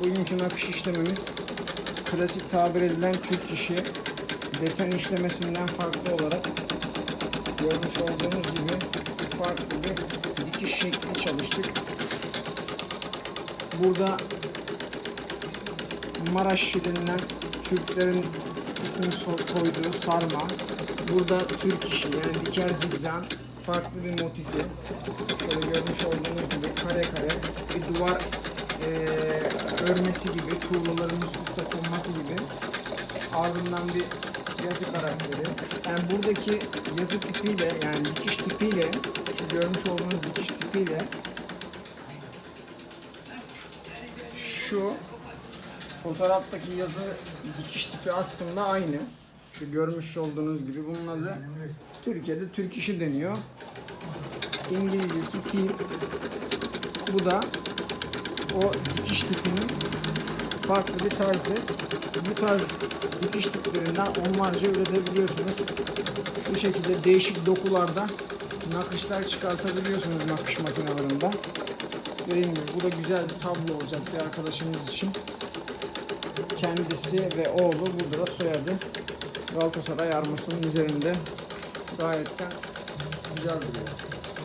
bugünkü nakış işlememiz klasik tabir edilen Türk işi desen işlemesinden farklı olarak görmüş olduğunuz gibi farklı bir dikiş şekli çalıştık. Burada Maraş denilen Türklerin isim koyduğu sarma. Burada Türk işi yani diker zigzag farklı bir motifi. Şöyle görmüş olduğunuz gibi kare kare bir duvar eee, örmesi gibi, tuğlaların üst üste konması gibi ardından bir yazı karakteri. Yani buradaki yazı tipiyle yani dikiş tipiyle şu görmüş olduğunuz dikiş tipiyle şu fotoğraftaki yazı dikiş tipi aslında aynı. Şu görmüş olduğunuz gibi bunun adı Türkiye'de Türk işi deniyor. İngilizcesi pin. Bu da o dikiş tipinin farklı bir tarzı. Bu tarz dikiş tiplerinden onlarca üretebiliyorsunuz. Bu şekilde değişik dokularda nakışlar çıkartabiliyorsunuz nakış makinelerinde. Dediğim gibi bu da güzel bir tablo olacak bir arkadaşımız için. Kendisi ve oğlu burada da soyadı Galatasaray armasının üzerinde gayetten güzel duruyor.